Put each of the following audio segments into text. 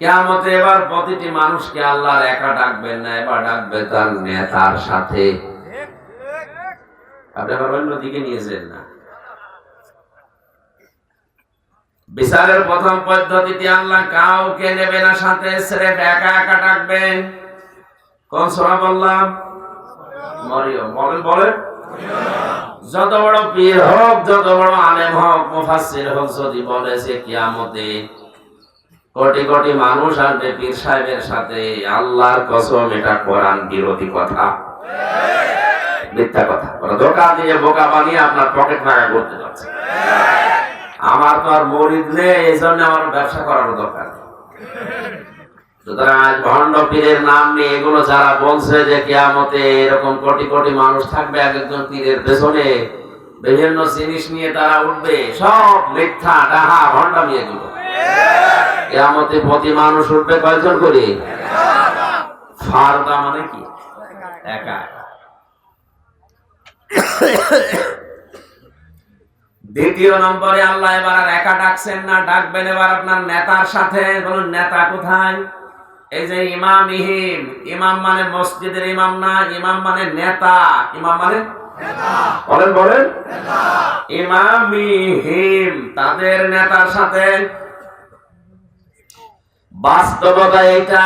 কেয়ামতে এবার প্রতিটি মানুষকে একা ডাকবেন না, এবার তার নেতার সাথে। না। বিচারের প্রথম আল্লাহ কাউকে নেবে না, সাথে একা একা ডাকবেন। কোন সোরা বললাম? বলেন বলেন। যত বড় পীর হোক, যত বড় আলেম হোক, মুফাসসির হোক, যদি বলে সে কিয়ামতে কোটি কোটি মানুষ আসবে পীর সাহেবের সাথে। আল্লাহর কসম, এটা কোরআন বিরোধী কথা। মিথ্যা কথা। দিয়ে বোকা বানিয়ে আপনার পকেট ফাঁকা করতে আমার তো আর মরিদ নেই, এই জন্য আমার ব্যবসা দরকার সুতরাং আজ ভণ্ড পীরের নাম নিয়ে এগুলো যারা বলছে যে কেয়ামতে এরকম কোটি কোটি মানুষ থাকবে এক একজন পীরের পেছনে, বিভিন্ন জিনিস নিয়ে তারা উঠবে, সব মিথ্যা, ডাহা, ভণ্ডামি এগুলো। কেয়ামতে প্রতি মানুষ উঠবে কয়জন করে? ফারদা মানে কি? একা। একা দ্বিতীয় নম্বরে আল্লাহ এবার আর একা ডাকছেন না ডাকবেন এবার আপনার নেতার সাথে বলুন নেতা কোথায়? এই যে ইমাম ইহিম ইমাম মানে মসজিদের ইমাম না ইমাম মানে নেতা। ইমাম মানে? বলেন বলেন। ইমাম ইহিম তাদের নেতার সাথে বাস্তবতা এটা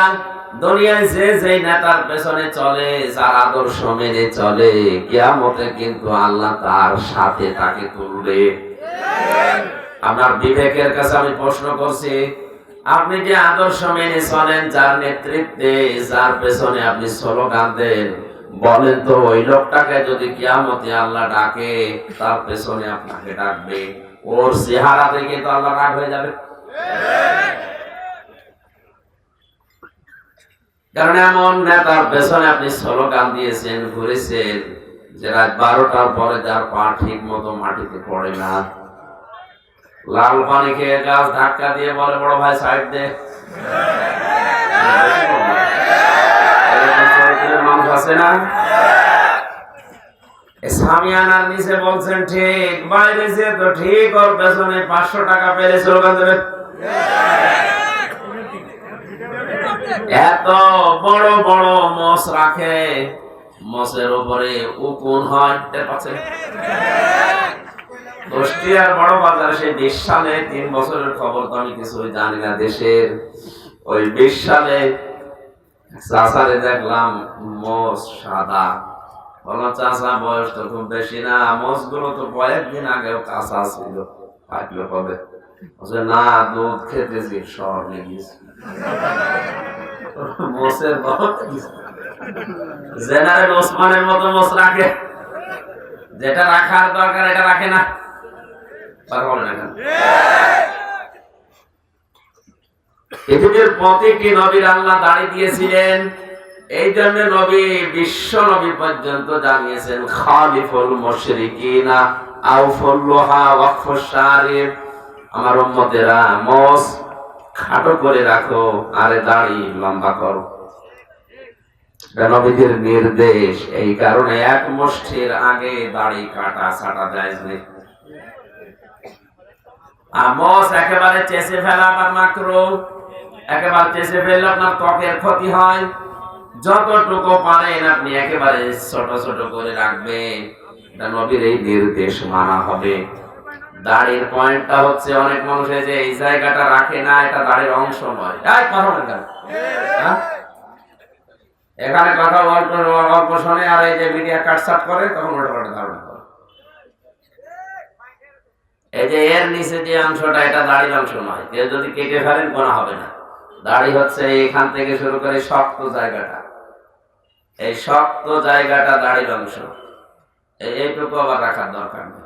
দুনিয়ায় যে যে নেতার পেছনে চলে, যার আদর্শ মেনে চলে, কিয়ামতে কিন্তু আল্লাহ তার সাথে তাকে তুলবে। আপনার বিবেকের কাছে আমি প্রশ্ন করছি, আপনি যে আদর্শ মেনে চলেন যার নেতৃত্বে, যার পেছনে আপনি স্লোগান দেন? বলেন তো, ওই লোকটাকে যদি কিয়ামতে আল্লাহ ডাকে, তার পেছনে আপনাকে ডাকবে। ওর চেহারা দেখে তো আল্লাহ রাগ হয়ে যাবে। কারণ এমন নেতার পেছনে আপনি স্লোগান দিয়েছেন ঘুরেছেন যে রাত বারোটার পরে যার পা ঠিক মতো মাটিতে পড়ে না। লাল পানি খেয়ে গাছ ধাক্কা দিয়ে বলে, বড় ভাই, সাইড দে। না বলছেন, ঠিক, বাইরে যে তো ঠিক, ওর পেছনে পাঁচশো টাকা পেলে স্লোগান দেবে। এত বড় বড় মস রাখে। মসের উপরে উকুন হয় বড় বাজারে সেই বিশ সালে তিন বছরের খবর তো আমি কিছুই জানি না দেশের। ওই বিশ সালে চাষারে দেখলাম মোষ সাদা। বললাম চাষা বয়স তো খুব বেশি না মোষগুলো তো কয়েকদিন আগেও কাঁচা ছিল। পাকলে বলছে, না দুধ খেতেছি শহর নিয়ে জেনারেল ওসমানের মতো মোষ রাখে। যেটা রাখার দরকার, এটা রাখে না। পৃথিবীর নবীর আল্লাহ দাঁড়িয়ে দিয়েছিলেন। এই জন্য নবী বিশ্ব নবী পর্যন্ত জানিয়েছেন, খালিফুল মুশরিকিনা আউফুল লোহা ওয়াকফুস শারিফ আমার উম্মতেরা, মস খাটো করে রাখো, আরে দাড়ি লম্বা করো। নবীদের নির্দেশ, এই কারণে এক মুষ্টির আগে দাড়ি কাটা ছাটা যায় আমস একেবারে চেষে ফেলা মাত্র। একেবারে চেষে ফেললে আপনার ত্বকের ক্ষতি হয়। যতটুকু পারেন আপনি একেবারে ছোট ছোট করে রাখবেন। এটা নবীর এই নির্দেশ মানা হবে। দাড়ির পয়েন্টটা হচ্ছে অনেক মানুষ এই যে এই জায়গাটা রাখে না, এটা দাড়ির অংশ নয়? হ্যাঁ? এখানে কথা অল্প অল্প শোনে আর এই যে মিডিয়া কাটসাট করে, তখন ওটা ওটা ধারণা করে। এই যে এর নিচে যে অংশটা, এটা দাড়ির অংশ নয়। কেউ যদি কেটে ফেলেন, কোনো হবে না। দাড়ি হচ্ছে এখান থেকে শুরু করে শক্ত জায়গাটা। এই শক্ত জায়গাটা দাড়ির অংশ। এই- এইটুকু আবার রাখার দরকার নেই।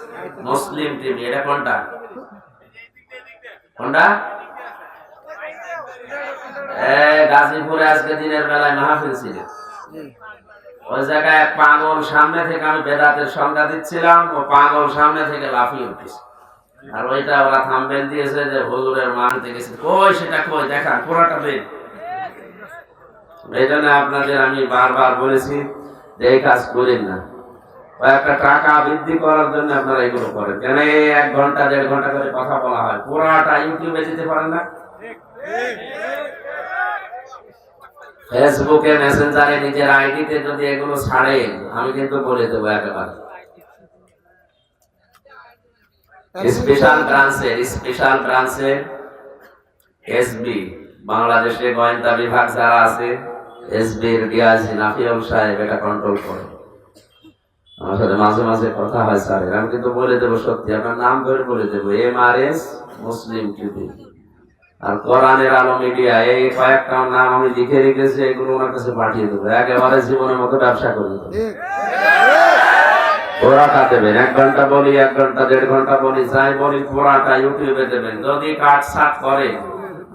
মুসলিম টিভি এটা কোনটা? কোনটা? গাজীপুরে আজকে দিনের বেলায় মাহফিল ছিল। ওই জায়গায় পাগল সামনে থেকে আমি বেদাতের সংজ্ঞা দিচ্ছিলাম, ও পাগল সামনে থেকে লাফিয়ে উঠেছে। আর ওইটা ওরা থামবেল দিয়েছে যে হুজুরের মানতে গেছে কই সেটা কই? দেখান, পুরাটা বেদ এই জন্য আপনাদের আমি বারবার বলেছি যে এই কাজ করেন না। কয়েকটা টাকা বৃদ্ধি করার জন্য আপনারা এগুলো করেন। কেন এক ঘণ্টা, দেড় ঘণ্টা করে কথা বলা হয়? পুরাটা ইউটিউবে দিতে পারেন না? ফেসবুকে, মেসেঞ্জারে নিজের আইডিতে যদি এগুলো ছাড়ে আমি কিন্তু বলে দেবো একেবারে। স্পেশাল ব্রাঞ্চের স্পেশাল ব্রাঞ্চের এসবি বাংলাদেশে গোয়েন্দা বিভাগ যারা আছে এসবির ডিআইজি নাফিউল সাহেব এটা কন্ট্রোল করে। সাথে মাঝে মাঝে কথা হয় স্যার আমি কিন্তু বলে দেবো সত্যি আপনার নাম ধরে বলে দেবো M R S Muslim TV. আর কোরআনের আলো মিডিয়া এই কয়েকটা নাম আমি লিখে রেখেছি এগুলো ওনার কাছে পাঠিয়ে দেবো। একেবারে জীবনের মতো ব্যবসা করে দেবো। পোড়াটা দেবেন এক ঘণ্টা বলি এক ঘণ্টা দেড় ঘণ্টা বলি যাই বলি পোড়াটা ইউটিউবে দেবেন। যদি কাট সাট করে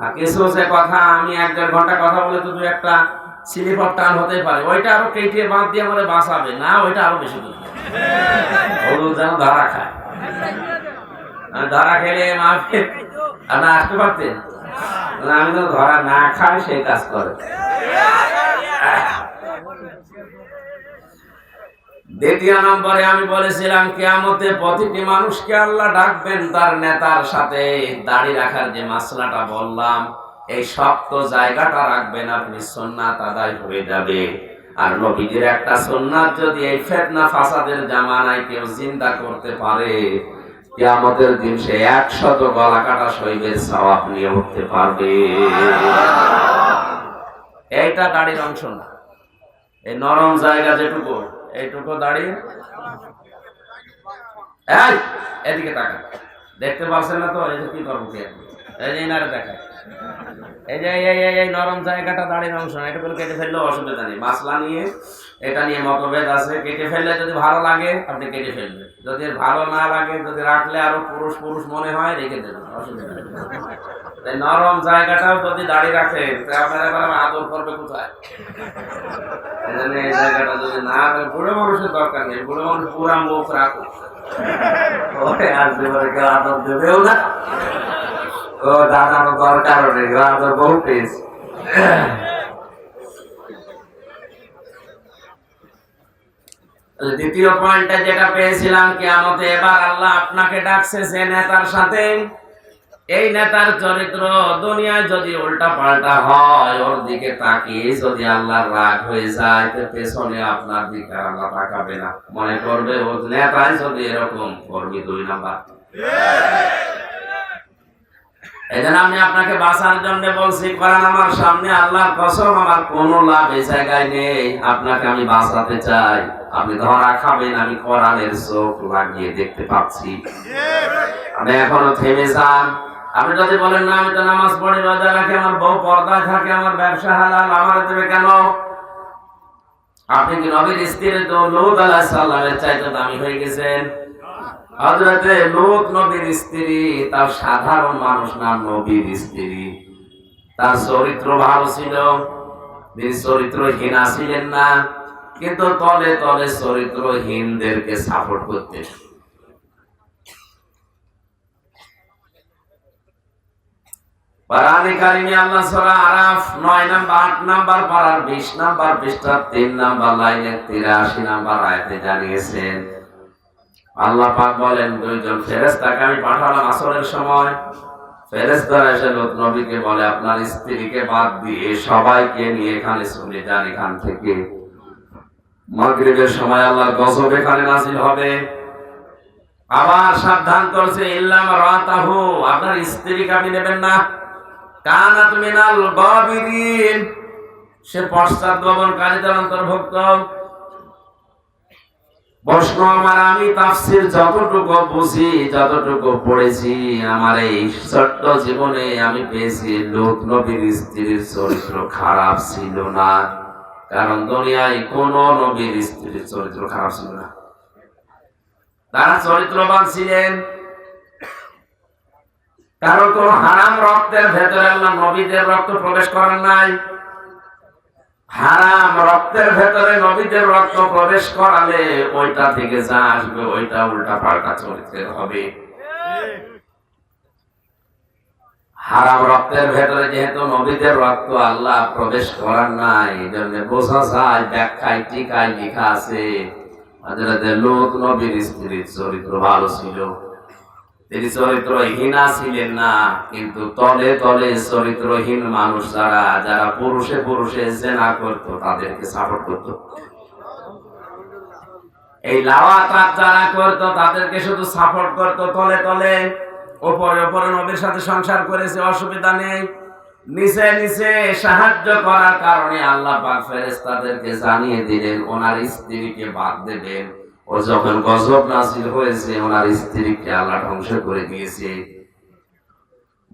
আর কিছু যে কথা আমি এক দেড় ঘণ্টা কথা বলে তো দু একটা স্লিপ অফ টান হতে পারে। ওইটা আরও কেটে বাদ দিয়ে আমাদের বাঁচাবে। না, ওইটা আরও বেশি করে হলুদ যেন ধারা খায়। ধারা খেলে মাফে আপনার আসতে পারতেন? আমি তো ধরা না খাই সেই কাজ করে। দ্বিতীয় নম্বরে আমি বলেছিলাম কেয়ামতে প্রতিটি মানুষকে আল্লাহ ডাকবেন, তার নেতার সাথে দাড়ি রাখার যে মাসলাটা বললাম। এই শক্ত জায়গাটা রাখবেন, আপনি সোননাথ আদায় হয়ে যাবে। আর নবীজির একটা সোননাথ যদি এই ফেতনা ফাসাদের জামানায় কেউ চিন্তা করতে পারে, কেয়ামতের দিন সে একশত গলা কাটা শৈবের সওয়াব নিয়ে উঠতে পারবে। এইটা দাড়ির অংশ না। এই নরম জায়গা যেটুকু, এইটুকু এই, এদিকে তাকা দেখতে পাচ্ছেন না তো? এই কি করব কি? এই যে দেখায়। এই যে, এই এই নরম জায়গাটা দাঁড়িয়ে অংশ না এটা কেটে ফেললেও অসুবিধা নেই। মাসলা নিয়ে, এটা নিয়ে মতভেদ আছে। কেটে ফেললে যদি ভালো লাগে, আপনি কেটে ফেলবেন। যদি ভালো না লাগে, যদি রাখলে আরও পুরুষ পুরুষ মনে হয়, রেখে দেবেন, অসুবিধা নেই। নরম জায়গাটাও যদি দাঁড়িয়ে রাখে আপনারা এবার আদর করবে কোথায়? এই জায়গাটা যদি না বুড়ো মানুষের দরকার নেই, বুড়ো মানুষ পুরা মুখ রাখো ওরে আসবে বলে কেউ আদর দেবেও না। দ্বিতীয় পয়েন্টে যেটা পেয়েছিলাম এবার আল্লাহ আপনাকে ডাকছে নেতার সাথে, এই নেতার চরিত্র দুনিয়ায় যদি উল্টা পাল্টা হয়, ওর দিকে তাকিয়ে যদি আল্লাহ রাগ হয়ে যায়, তো পেছনে আপনার দিকে আল্লাহ তাকাবে না। মনে করবে ও নেতাই যদি এরকম করবি, দুই নাম্বার। এই জন্য আমি আপনাকে বাঁচার জন্য বলছি কোরআন আমার সামনে, আল্লাহর কসম, আমার কোনো লাভ এই জায়গায় নেই। আপনাকে আমি বাঁচাতে চাই। আপনি ধরা খাবেন, আমি কোরআনের চোখ লাগিয়ে দেখতে পাচ্ছি। আপনি এখনও থেমে যান। আপনি যদি বলেন, না, আমি তো নামাজ পড়ি, রোজা রাখি, আমার বউ পর্দায় থাকে, আমার ব্যবসা হালাল, আমার দেবে কেন? আপনি কি নবীর স্ত্রীর তো লুত আলাইহিস সালামের চাইতে দামি হয়ে গেছেন? হযরতে লুত নবীর স্ত্রী, তার সাধারণ মানুষ না নবীর স্ত্রী। তার চরিত্র ভালো ছিল চরিত্রহীনা ছিলেন না, কিন্তু তলে তলে চরিত্রহীনদেরকে support পারানি Allah Surah Araf 9 number 8 number 20 number পৃষ্ঠার 3 নাম্বার লাইনে 83 নাম্বার আয়াতে জানিয়েছেন আল্লাহ পাক বলেন, দুইজন ফেরেশতাকে আমি পাঠালাম আসরের সময়। ফেরেশতারা এসে নবীকে বলে, আপনার স্ত্রীকে বাদ দিয়ে সবাইকে নিয়ে এখানে চলে যান এখান থেকে। মাগরিবের সময় আল্লাহর গজব এখানে নাজিল হবে। আবার সাবধান করছে, ইল্লাম রাতাহু, আপনার স্ত্রীকে আপনি নেবেন না। কানাত মিনাল গাবিরিন সে পশ্চাৎ গমনকারীদের অন্তর্ভুক্ত। প্রশ্ন আমার, আমি তাফসির যতটুকু বুঝি, যতটুকু পড়েছি, আমার এই ছোট্ট জীবনে আমি পেয়েছি লোক নবীর স্ত্রীর চরিত্র খারাপ ছিল না। কারণ দুনিয়ায় কোন নবীর স্ত্রীর চরিত্র খারাপ ছিল না। তারা চরিত্রবান ছিলেন। কারণ কোন হারাম রক্তের ভেতরে আল্লাহ নবীদের রক্ত প্রবেশ করেন নাই। হারাম রক্তের ভেতরে নবীদের রক্ত প্রবেশ করালে ওইটা থেকে যা আসবে, ওইটা উল্টা পাল্টা চরিত্রের হবে। হারাম রক্তের ভেতরে যেহেতু নবীদের রক্ত আল্লাহ প্রবেশ করার নাই এই বোঝা যায়, ব্যাখ্যায়, টিকায় লেখা আছে। লোক নবীর স্ত্রীর চরিত্র ভালো ছিল। তিনি চরিত্রহীনা ছিলেন না, কিন্তু তলে তলে চরিত্রহীন মানুষ যারা যারা পুরুষে পুরুষে জেনা করতো, তাদেরকে সাপোর্ট করতো। এই লাওয়া কাজ যারা করতো, তাদেরকে শুধু সাপোর্ট করতো তলে তলে। ওপরে ওপরে নবীর সাথে সংসার করেছে, অসুবিধা নেই। নিচে নিচে সাহায্য করার কারণে আল্লাহ পাক ফেরেশতাদেরকে জানিয়ে দিলেন, ওনার স্ত্রীকে বাদ দেবেন। ও যখন গজব নাসিল হয়েছে, ওনার স্ত্রীকে আল্লাহ ধ্বংস করে দিয়েছে।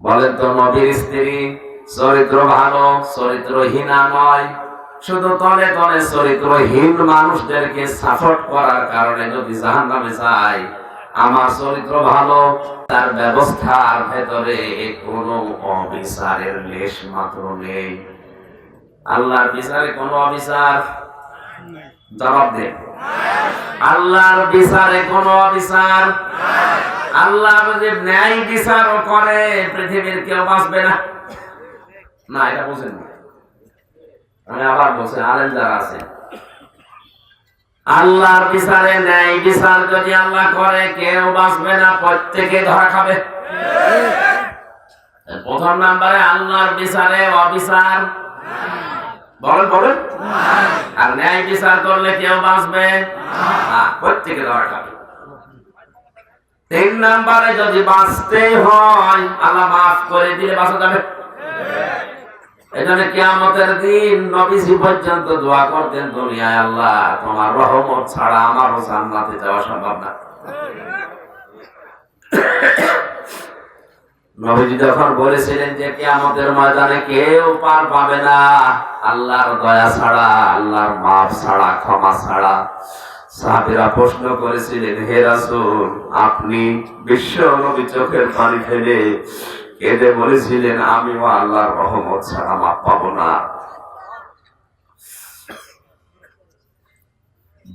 বলেন তো, নবীর স্ত্রী চরিত্র ভালো চরিত্রহীনা নয় শুধু তলে তলে চরিত্রহীন মানুষদেরকে সাপোর্ট করার কারণে যদি জাহান নামে যায়, আমার চরিত্র ভালো, তার ব্যবস্থার ভেতরে কোনো অবিচারের লেশ মাত্র নেই। আল্লাহর বিচারে কোনো অবিচার? জবাব দেন আল্লাহর বিচারে কোনো অবিচার? আল্লাহ যদি ন্যায় বিচারও করে, পৃথিবীর কেউ বাঁচবে না। না, এটা বুঝেন আমি আবার বলছি আলেন যারা আছে, আল্লাহর বিচারে ন্যায় বিচার যদি আল্লাহ করে, কেউ বাঁচবে না, প্রত্যেকে ধরা খাবে। প্রথম নাম্বারে, আল্লাহর বিচারে অবিচার। বলেন বলেন। আর ন্যায় বিচার করলে কেউ বাঁচবে? প্রত্যেকে ধরা তিন নাম্বারে যদি বাঁচতে হয়, আল্লাহ মাফ করে দিলে বাঁচা যাবে। এখানে কিয়ামতের দিন নবীজি পর্যন্ত দোয়া করতেন, দুনিয়ায় আল্লাহ, তোমার রহমত ছাড়া আমারও জান্নাতে যাওয়া সম্ভব না। নবীজি যখন বলেছিলেন যে কিয়ামতের ময়দানে কেউ পার পাবে না, আল্লাহর দয়া ছাড়া, আল্লাহর মাপ ছাড়া, ক্ষমা ছাড়া। সাহাবিরা প্রশ্ন করেছিলেন, হে রাসুল, আপনি বিশ্ব নবী চোখের পানি ফেলে কেঁদে বলেছিলেন, আমিও আল্লাহর রহমত ছাড়া মাপ পাবো না।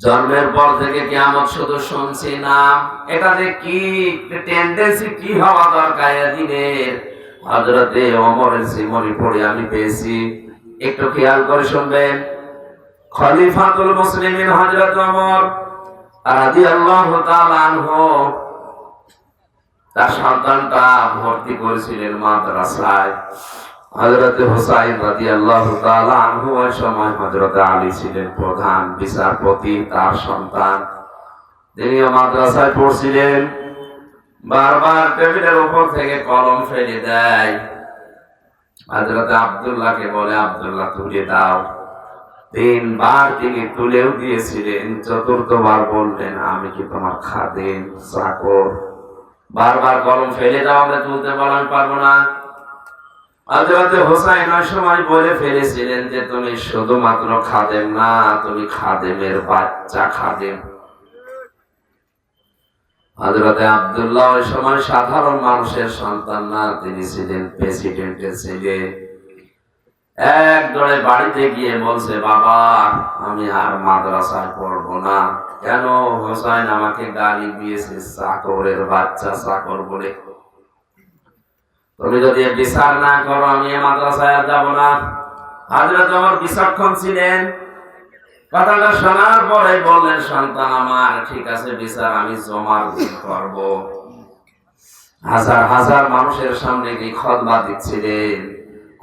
জন্মের পর থেকে কেমন শুধু শুনছি না। এটাতে কি টেন্ডেন্সি কি হওয়া দরকার এদিনের হজরতে অমরের জীবনী পড়ে আমি পেয়েছি। একটু খেয়াল করে শুনবেন। খলিফাতুল মুসলিমিন হযরত ওমর রাদিয়াল্লাহু তাআলা আনহু তার সন্তানটা ভর্তি করেছিলেন মাদ্রাসায়। হযরত হুসাইন রাদিয়াল্লাহু আল্লাহ আনহু ওই সময় হযরত আলী ছিলেন প্রধান বিচারপতি, তার সন্তান। তিনিও মাদ্রাসায় পড়ছিলেন। বারবার টেবিলের উপর থেকে কলম ফেলে দেয়। হযরত আব্দুল্লাহকে বলে, আব্দুল্লাহ, তুলে দাও। তিনবার তিনি তুলেও দিয়েছিলেন। চতুর্থবার বললেন, আমি কি তোমার খাদেম, চাকর? বারবার কলম ফেলে দাও, আমরা তুলতে বলা আমি পারব না। হযরতে হোসাইন ওই সময় বলে ফেলেছিলেন যে, তুমি শুধুমাত্র খাদেম না, তুমি খাদেমের বাচ্চা খাদেম। হযরতে আব্দুল্লাহ ওই সময় সাধারণ মানুষের সন্তান না, তিনি ছিলেন প্রেসিডেন্টের ছেলে। এক দৌড়ে বাড়িতে গিয়ে বলছে, বাবা, আমি আর মাদ্রাসায় পড়ব না। কেন? হোসাইন আমাকে গালি দিয়েছে, চাকরের বাচ্চা, চাকর বলে। তুমি যদি বিচার না করো, আমি মাদ্রাসায় যাব না। হাজরত আমার বিচক্ষণ ছিলেন। কথাটা শোনার পরে বললেন, সন্তান আমার, ঠিক আছে বিচার, আমি জমার করব। হাজার হাজার মানুষের সামনে কি খদমা দিচ্ছিলেন?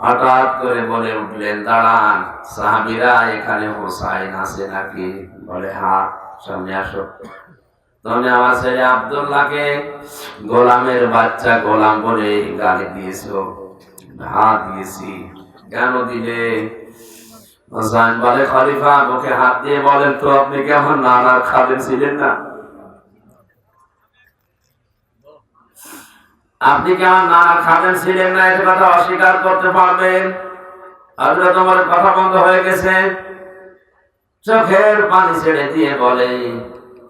হঠাৎ করে বলে উঠলেন, দাঁড়ান, সাহাবিরা এখানে হোসাইন আছে নাকি? বলে হ্যাঁ সামনে আসো। তুমি আমার ছেলে আব্দুল্লাহকে গোলামের বাচ্চা গোলাম বলে গালি দিয়েছ হ্যাঁ দিয়েছি। কেন দিলে? হোসাইন বলে, খলিফা হাত দিয়ে বলেন তো, আপনি কি আমার নানার খাদেম ছিলেন না? আপনি কি নানার খাদেম ছিলেন না? এটা কথা অস্বীকার করতে পারবেন। হজরত তোমার কথা বন্ধ হয়ে গেছে। চোখের পানি ছেড়ে দিয়ে বলে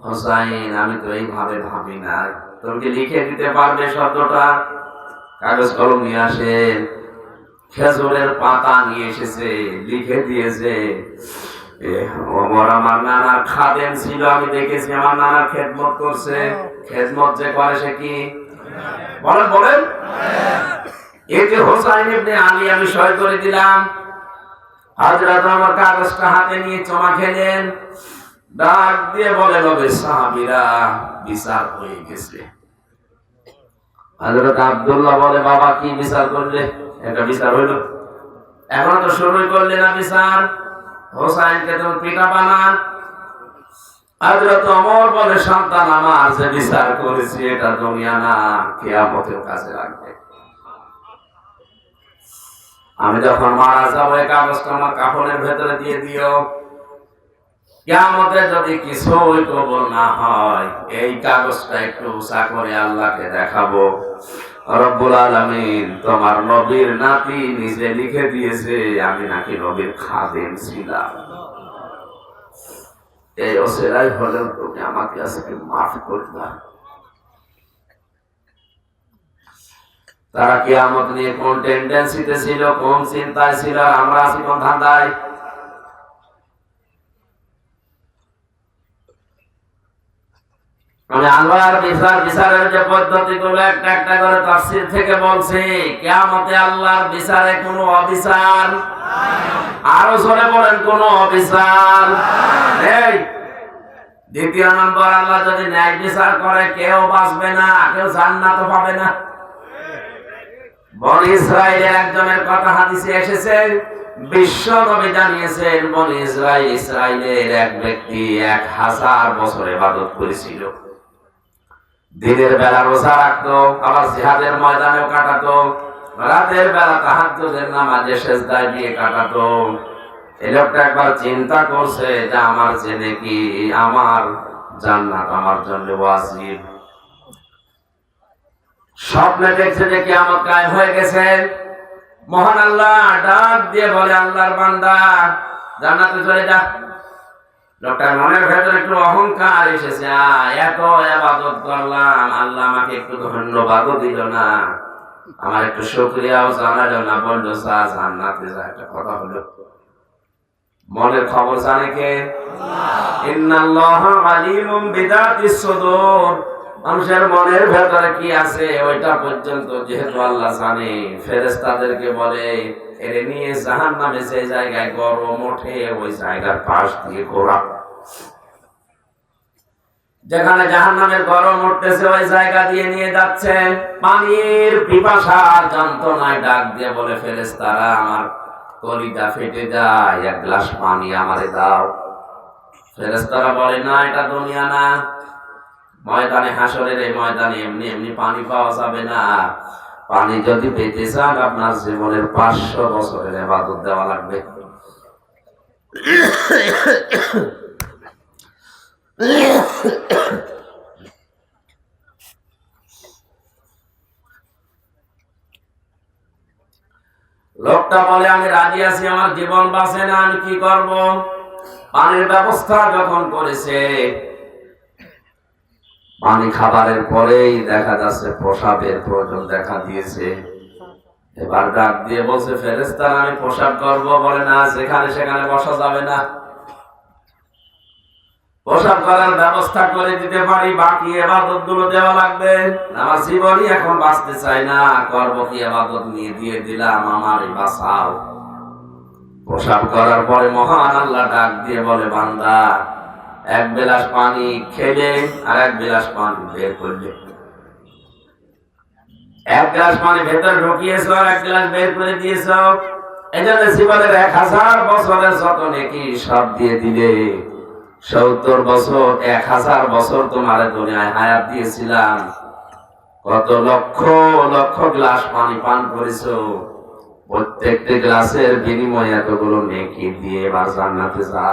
হোসাইন আমি তো এইভাবে ভাবি না। তুমি কি লিখে দিতে পারবে শব্দটা? কাগজ কলম নিয়ে আসেন খেজুরের পাতা নিয়ে এসেছে, লিখে দিয়েছে। ওমর আমার নানার খাদেম ছিল, আমি দেখেছি, আমার নানা খেদমত করছে। খেদমত যে করে সে কি? বলেন বলেন। এই যে হোসাইন ইবনে আলী আমি সই করে দিলাম। হাজরাত আমার কাগজটা হাতে নিয়ে চমা খেলেন। ডাক দিয়ে বলে নবে সাহাবিরা বিচার হয়ে গেছে। হযরত আব্দুল্লাহ বলে, বাবা, কি বিচার করলে? একটা বিচার হইল। এখন তো শুরুই করলে না বিচার। হোসাইনকে তুমি পিতা বানান। হযরত ওমর বলে, সন্তান আমার যে বিচার করেছি, এটা দুনিয়া না, কিয়ামতের কাছে রাখবে আমি যখন মারা যাব, এই কাগজটা আমার কাপড়ের ভেতরে দিয়ে দিও। কেমতে যদি না হয়, এই কাগজটা একটু উঁচা করে আল্লাহকে দেখাবো। রব্বুল আলামিন, তোমার নবীর নাতি নিজে লিখে দিয়েছে, আমি নাকি নবীর খাদেম ছিলাম। এই অসেরাই হলেও তুমি আমাকে আজকে মাফ করবা। তারা কিয়ামত নিয়ে কোন টেন্ডেন্সিতে ছিল, কোন চিন্তায় ছিল আমরা আছি কোন ধান্দায়? দ্বিতীয় নম্বর, আল্লাহ যদি ন্যায় বিচার করে, কেউ বাঁচবে না, কেউ জান্নাত পাবে না। বন ইসরায়েলের একজনের কথা হাদিসে এসেছে, বিশ্ব নবী জানিয়েছেন, বন ইসরায়েল ইসরায়েলের এক ব্যক্তি এক হাজার বছর ইবাদত করেছিল। দিনের বেলা রোজা রাখতো, আবার জিহাদের ময়দানেও কাটাতো, রাতের বেলা তাহাজ্জুদের নামাজে সেজদায় দিয়ে কাটাতো। এই লোকটা একবার চিন্তা করছে যে আমার জেনে কি আমার জান্নাত আমার জন্য ওয়াজিব। স্বপ্নে দেখছে যে কিয়ামত কায়েম হয়ে গেছে। মহান আল্লাহ ডাক দিয়ে বলে, আল্লাহর বান্দা, জান্নাতে চলে যা। লোকটার মনের ভেতরে একটু অহংকার এসেছে। এত আবাদত করলাম, আল্লাহ আমাকে একটু ধন্যবাদও দিল না। আমার একটু শুক্রিয়াও জানালো না বলল যা একটা কথা হলো। মনের খবর জানে কে? মানুষের মনের ভেতরে কি আছে, ওইটা পর্যন্ত যেহেতু আল্লাহ জানে, ফেরেশতাদেরকে বলে এর নিয়ে জাহান নামে যে জায়গায় গরম ওঠে ওই জায়গার পাশ দিয়ে ঘোরা যেখানে জাহান নামের গরম উঠতেছে, ওই জায়গা দিয়ে নিয়ে যাচ্ছে। পানির পিপাসার যন্ত্রণায় ডাক দিয়ে বলে, ফেরেশতারা, আমার কলিটা ফেটে যায়, এক গ্লাস পানি আমারে দাও। ফেরেশতারা বলে, না, এটা দুনিয়া না। ময়দানে হাসরের এই ময়দানে এমনি এমনি পানি পাওয়া যাবে না। পানি যদি পেতে চান, আপনার জীবনের পাঁচশো বছরের এবাদত দেওয়া লাগবে। লোকটা বলে, আমি রাজি আছি, আমার জীবন বাঁচে না, আমি কি করব? পানির ব্যবস্থা যখন করেছে পানি খাবারের পরেই দেখা যাচ্ছে প্রসাবের প্রয়োজন দেখা দিয়েছে। এবার ডাক দিয়ে বলছে ফেরেস্তার আমি প্রসাব করব বলে না, যেখানে সেখানে বসা যাবে না। প্রসাব করার ব্যবস্থা করে দিতে পারি, বাকি এবাদতগুলো দেওয়া লাগবে। আমার জীবনই এখন বাঁচতে চাই না করব কি এবাদত নিয়ে দিয়ে দিলাম আমার বাঁচাও প্রসাব করার পরে মহান আল্লাহ ডাক দিয়ে বলে, বান্দা এক গ্লাস পানি খেলে আর এক গ্লাস পানি বের করলে। এক গ্লাস পানি ভেতরে ঢুকিয়েছ এক গ্লাস বের করে দিয়েছ। এই জন্য জীবনের এক হাজার বছরের যত নাকি সব দিয়ে দিলে। সত্তর বছর, এক হাজার বছর তোমার দুনিয়ায় হায়াত দিয়েছিলাম। কত লক্ষ লক্ষ গ্লাস পানি পান করেছ। প্রত্যেকটি গ্লাসের বিনিময়ে এতগুলো নেকি দিয়ে বা জান্নাতে যা।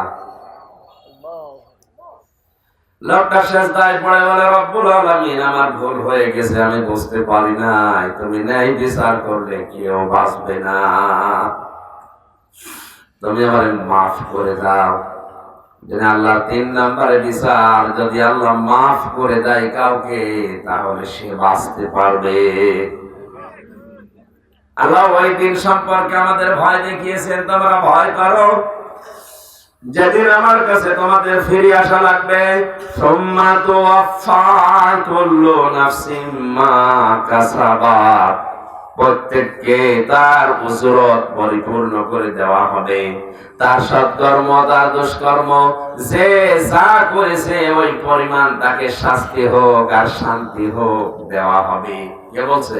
লোকটা শেষ দায় পড়ে বলে, রব্বুল আলামিন, আমার ভুল হয়ে গেছে, আমি বুঝতে পারি নাই। তুমি ন্যায় বিচার করলে কেউ বাঁচবে না। তুমি আমার মাফ করে দাও। যদি আল্লাহ তিন নম্বরে বিচার, যদি আল্লাহ মাফ করে দেয় কাউকে, তাহলে সে বাঁচতে পারবে। আল্লাহ ওই দিন সম্পর্কে আমাদের ভয় দেখিয়েছেন, তোমরা ভয় করো। যেদিন আমার কাছে তোমাদের ফিরে আসা লাগবে, সোম্মা তো করল নাফসিম্মা কাসাবাত। প্রত্যেককে তার উজরত পরিপূর্ণ করে দেওয়া হবে। তার সৎকর্ম, তার দুষ্কর্ম, যে যা করেছে ওই পরিমাণ তাকে শাস্তি হোক আর শান্তি হোক দেওয়া হবে। কে বলছে?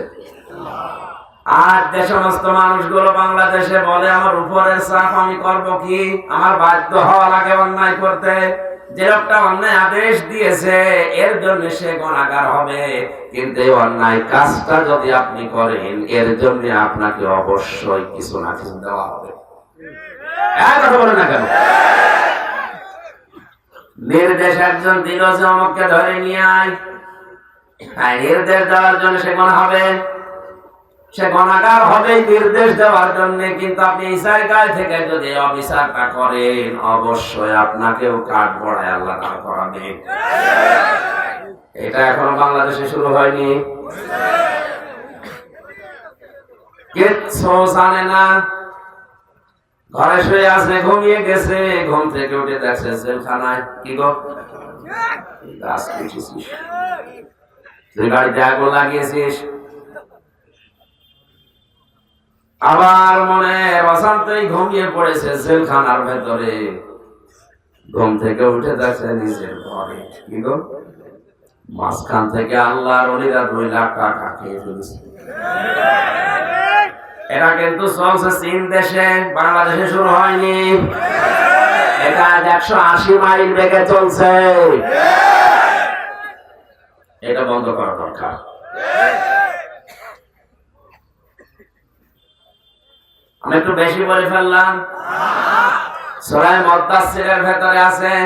আর যে সমস্ত মানুষগুলো বাংলাদেশে বলে, আমার উপরের চাপ আমি করব কি? আমার বাধ্য হওয়া লাগে অন্যায় করতে। যে লোকটা অন্যায় আদেশ দিয়েছে, এর জন্য সে গণাগার হবে। কিন্তু এই অন্যায় কাজটা যদি আপনি করেন, এর জন্য আপনাকে অবশ্যই কিছু না কিছু দেওয়া হবে। কেন? নির্দেশ একজন দিল যে আমাকে ধরে নিয়ে আয়। আর নির্দেশ দেওয়ার জন্য সে মনে হবে। সে গণাগার হবে নির্দেশ দেওয়ার জন্য, কিন্তু আপনি এই জায়গায় থেকে যদি অবিচারটা করেন, অবশ্যই আপনাকেও কাঠ বড়ায় আল্লাহ দান করাবে। এটা এখনও বাংলাদেশে শুরু হয়নি। কিচ্ছু জানে না। ঘরে শুয়ে আছে, ঘুমিয়ে গেছে, ঘুম থেকে উঠে দেখছে জেলখানায়। কি গো? গাছ তুই গাড়িতে আগুন লাগিয়েছিস? আবার মনে অশান্তই ঘুমিয়ে পড়েছে জেলখানার ভেতরে। ঘুম থেকে উঠে দেখছে নিজের ঘরে। কি গো? মাঝখান থেকে আল্লাহর অলিরা দুই লাখ টাকা খেয়ে ফেলেছে। এটা কিন্তু চলছে চীন দেশে, বাংলাদেশে শুরু হয়নি। এটা একশো আশি মাইল বেগে চলছে। এটা বন্ধ করা দরকার। আমি একটু বেশি বলে ফেললাম। সরাই মদ্দাসিরের ভেতরে আছেন।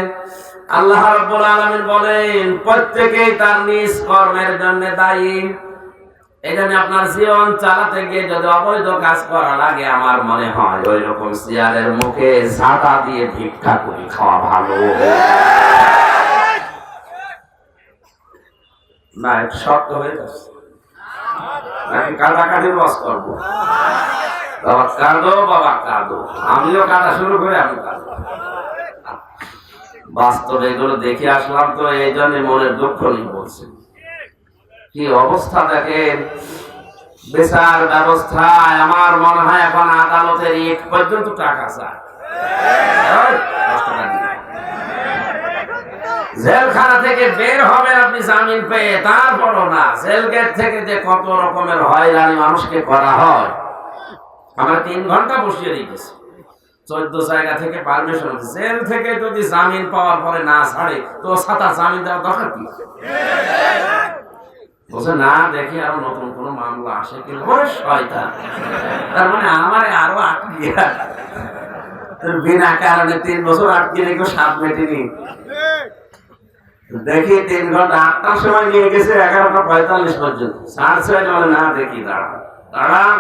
আল্লাহ রাব্বুল আলামিন বলেন, প্রত্যেকেই তার নিজ কর্মের জন্য দায়ী। জন্য আপনার জীবন চালাতে গিয়ে যদি অবৈধ কাজ করা লাগে, আমার মনে হয় ওই রকম চেয়ারের মুখে ঝাঁটা দিয়ে ভিক্ষা করে খাওয়া ভালো। না শক্ত হয়ে যাচ্ছে। নাকি কাটাকাটির করব। বাবা কাঁদো বাবা কাঁদো আমিও কাঁদা শুরু করে আমি কাঁদো বাস্তবে এগুলো দেখে আসলাম তো, এই জন্য মনের দুঃখ নিয়ে বলছি। কি অবস্থা দেখেন? বিচার ব্যবস্থায় আমার মনে হয় এখন আদালতের ইট পর্যন্ত টাকা চায়। জেলখানা থেকে বের হবেন আপনি জামিন পেয়ে, তারপরও না, জেল থেকে যে কত রকমের হয়রানি মানুষকে করা হয় আমরা তিন ঘণ্টা বসিয়ে রেখেছি চোদ্দ জায়গা থেকে পারমিশন জেল থেকে যদি জামিন পাওয়ার পরে না ছাড়ে, তো সাতা জামিন দেওয়ার দরকার কি? বলছে, না আরও নতুন মামলা আসে ওরে শয়তান। তার মানে আরও বিনা কারণে তিন বছর আটকে রেখে সাত মেটেনি। দেখি, তিন ঘণ্টা আটটার সময় নিয়ে গেছে, এগারোটা পঁয়তাল্লিশ পর্যন্ত। সাড়ে ছয় না, দেখি দাঁড়ান দাঁড়ান।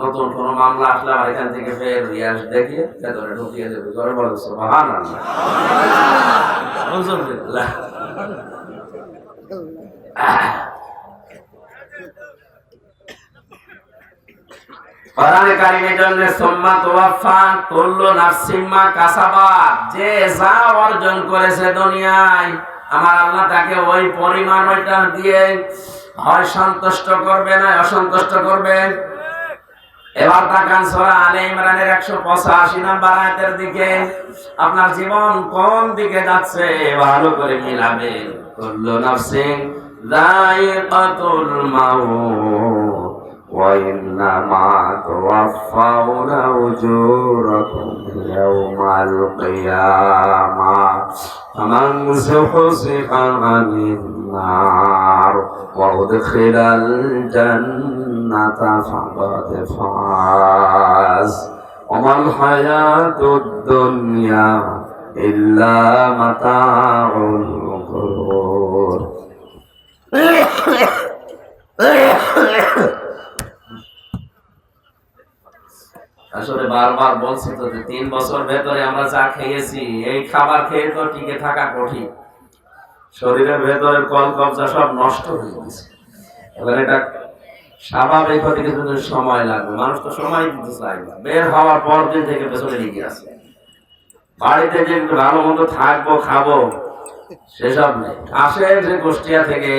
নতুন কোন মামলা আসলে আমার এখান থেকে ফের রিয়াজ দেখিয়ে ভেতরে ঢুকিয়ে দেবে। জোরে বলো মা কাসাবাত, যে দুনিয়ায় তাকে ওই পরিমাণ দিয়ে হয় সন্তুষ্ট করবে না অসন্তুষ্ট করবে? এবার তাকান সূরা আলে ইমরানের 185 নাম্বার আয়াতের দিকে আপনার জীবন কোন দিকে যাচ্ছে ভালো করে মিলাবেন কুল্লু নাফসিন যায়িকাতুল মাউত وإنما توفون أجوركم يوم القيامة فمن زحزح عن النار وأدخل الجنة فقد فاز وما الحياة الدنيا إلا متاع الغرور আসলে বারবার বলছি তো যে তিন বছর ভেতরে আমরা যা খেয়েছি এই খাবার খেয়ে তো টিকে থাকা কঠিন শরীরের ভেতরের কল কবজা সব নষ্ট হয়ে গেছে এবার এটা স্বাভাবিক হতে কিছু সময় লাগবে। মানুষ তো সময় দিতে চায় না। বের হওয়ার পর দিন থেকে পেছনে লেগে আছে। বাড়িতে যে ভালো মন্দ থাকব, খাব, সেসব নেই। আসে যে কুষ্টিয়া থেকে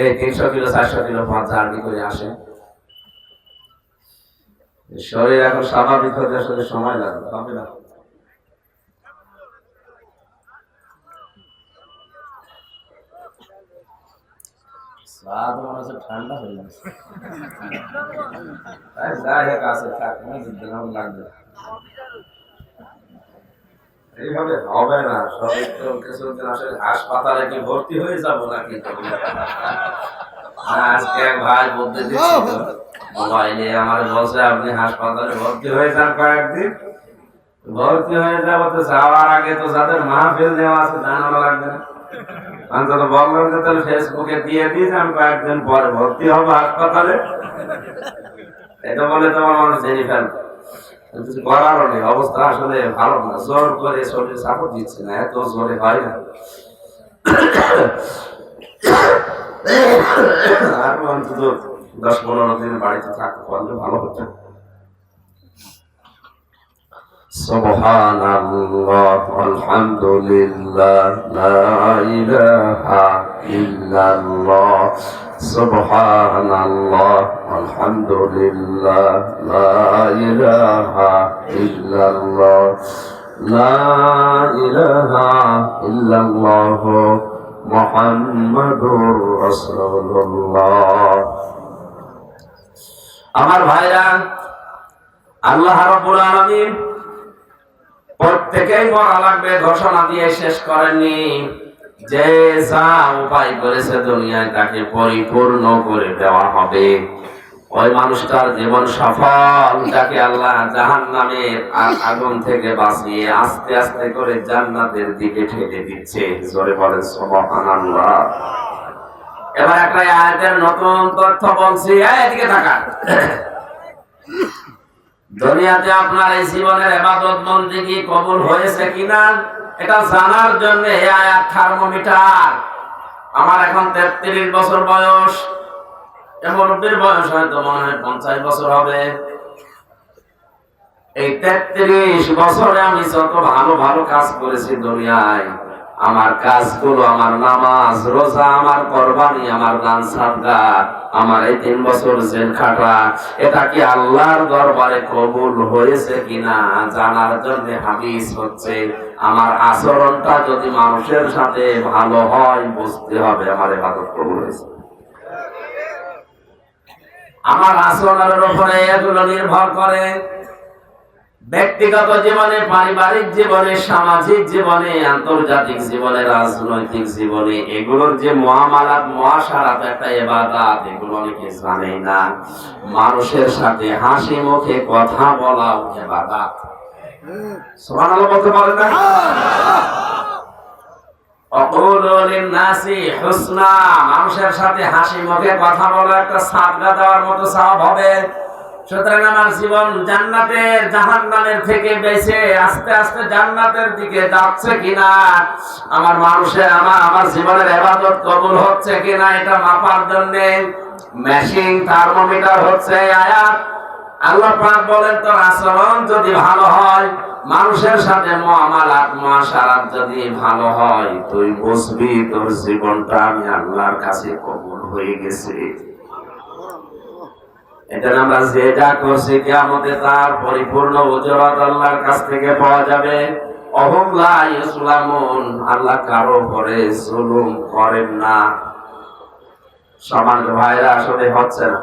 এই তিনশো কিলো, চারশো কিলো পথ জার্নি করে আসে শরীর এখন স্বাভাবিক হতে আসলে সময় লাগবে, হবে না। হয়ে যাই হোক, আছে এইভাবে হবে না হাসপাতালে কি ভর্তি হয়ে যাব নাকি? আজকে এক ভাই বলতে মোবাইলে আমার বলছে আপনি হাসপাতালে ভর্তি হয়ে যান কয়েকদিন। ভর্তি হয়ে যাব তো যাওয়ার আগে তো যাদের মাহফিল দেওয়া আছে, জানানো লাগবে না। ফেসবুকে দিয়ে দিস আমি কয়েকদিন পরে ভর্তি হব হাসপাতালে। এটা বলে তোমার মানুষ জেনে ফেলবে করারও অবস্থা আসলে ভালো না। জোর করে শরীর সাপোর্ট দিচ্ছে না, এত জোরে হয় না। আর অন্তত দশ পনেরো দিন বাড়িতে থাকতে পারলে ভালো হতো। سبحان الله والحمد لله لا إله إلا الله سبحان الله والحمد لله لا إله إلا الله لا إله إلا الله محمد رسول الله আমার ভাইরা আল্লাহ রাব্বুল আলামিন প্রত্যেকেই মরা লাগবে, ঘোষণা দিয়ে শেষ করেননি। যে যা উপায় করেছে দুনিয়ায় তাকে পরিপূর্ণ করে দেওয়া হবে। ওই মানুষটার জীবন সফল তাকে আল্লাহ জাহান নামের আগুন থেকে বাঁচিয়ে আস্তে আস্তে করে জান্নাতের দিকে ঠেলে দিচ্ছে। জোরে বলেন, সুবহানাল্লাহ। এবার একটা আয়াতের নতুন তথ্য বলছি। এদিকে তাকান। দুনিয়াতে আপনার এই জীবনের এবাদত বন্দিগি কবুল হয়েছে কিনা, এটা জানার জন্য এই আয়াত থার্মোমিটার। আমার এখন তেত্রিশ বছর বয়স। মুরব্বীর বয়স হয়তো মনে হয় পঞ্চাশ বছর হবে। এই তেত্রিশ বছরে আমি যত ভালো ভালো কাজ করেছি দুনিয়ায় আমার কাজগুলো, আমার নামাজ, রোজা, আমার কোরবানি, আমার দান সাদগা, আমার এই তিন বছর জেল খাটা, এটা কি আল্লাহর দরবারে কবুল হয়েছে কিনা জানার জন্য হাদিস হচ্ছে, আমার আচরণটা যদি মানুষের সাথে ভালো হয়, বুঝতে হবে আমার এবাদত কবুল হয়েছে। আমার আচরণের উপরে এগুলো নির্ভর করে। ব্যক্তিগত জীবনে, পারিবারিক জীবনে, সামাজিক জীবনে, আন্তর্জাতিক জীবনে, রাজনৈতিক জীবনে, এগুলোর যে মহামালাত, মহাসারাত একটা এবাদাত এগুলো অনেকে জানে না। মানুষের সাথে হাসি মুখে কথা বলাও এবাদাত মানুষের সাথে হাসি মুখে কথা বলা একটা সাদগা দেওয়ার মতো সওয়াব হবে। সুতরাং আমার জীবন জান্নাতের জাহান্নামের থেকে বেঁচে আস্তে আস্তে জান্নাতের দিকে যাচ্ছে কিনা, আমার মানুষের, আমার আমার জীবনের এবাদত কবুল হচ্ছে কিনা, এটা মাপার জন্য মেশিন থার্মোমিটার হচ্ছে আয়াত। আল্লাহ পাক বলেন, তোর আচরণ যদি ভালো হয়, মানুষের সাথে যদি ভালো হয়, তুই বুঝবি তোর জীবনটা আমি আল্লাহর কাছে কবুল হয়ে গেছে। এটা আমরা যেটা করছি আমাদের তার পরিপূর্ণ উজরত আল্লাহর কাছ থেকে পাওয়া যাবে। অহম লা ইসলামুন, আল্লাহ কারও করে জুলুম করেন না। সমাজ ভাইরা, আসলে হচ্ছে না।